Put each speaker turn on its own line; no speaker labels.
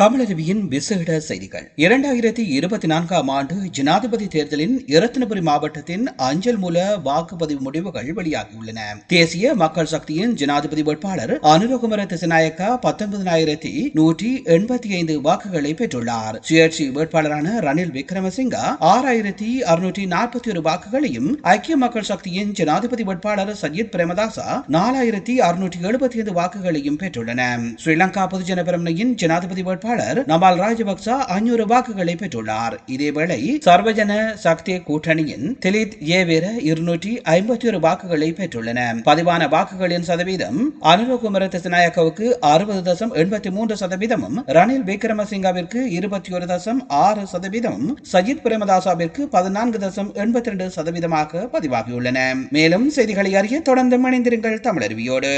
தமிழருவியின் விசேட செய்திகள். இரண்டாயிரத்தி இருபத்தி நான்காம் ஆண்டு ஜனாதிபதி தேர்தலின் இரத்தினபுரி மாவட்டத்தின் அஞ்சல் மூல வாக்குப்பதிவு முடிவுகள் வெளியாகியுள்ளன. தேசிய மக்கள் சக்தியின் ஜனாதிபதி வேட்பாளர் அனுரகுமர திசநாயக்கா பத்தொன்பதாயிரத்தி நூற்றி எண்பத்தி ஐந்து வாக்குகளை பெற்றுள்ளார். சுயேட்சை வேட்பாளரான ரணில் விக்ரமசிங்கா ஆறாயிரத்தி அறுநூற்றி நாற்பத்தி ஒரு வாக்குகளையும் ஐக்கிய மக்கள் சக்தியின் ஜனாதிபதி வேட்பாளர் சஜித் பிரேமதாசா நாலாயிரத்தி அறுநூற்றி எழுபத்தி ஐந்து வாக்குகளையும் பெற்றுள்ளனர் ஸ்ரீலங்கா பொதுஜன பிரமணியின் ஜனாதிபதி வேட்பாளர் நமால் ராஜபக்ச அஞ்சூறு வாக்குகளை பெற்றுள்ளார். இதேவேளை சர்வஜன சக்தி கூட்டணியின் திலித் ஏவேர இருநூற்றி ஐம்பத்தி ஒரு வாக்குகளை பெற்றுள்ளன. பதிவான வாக்குகளின் சதவீதம் அனுரகுமர திசநாயக்கவுக்கு அறுபது தசம் எண்பத்தி மூன்று சதவீதமும் ரணில் விக்ரமசிங்காவிற்கு இருபத்தி ஒரு தசம் ஆறு சதவீதமும் சஜித் பிரேமதாசாவிற்கு பதினான்கு தசம் எண்பத்தி ரெண்டு சதவீதமாக பதிவாகியுள்ளன. மேலும் செய்திகளை அறிய தொடர்ந்து இணைந்திருங்கள் தமிழருவியோடு.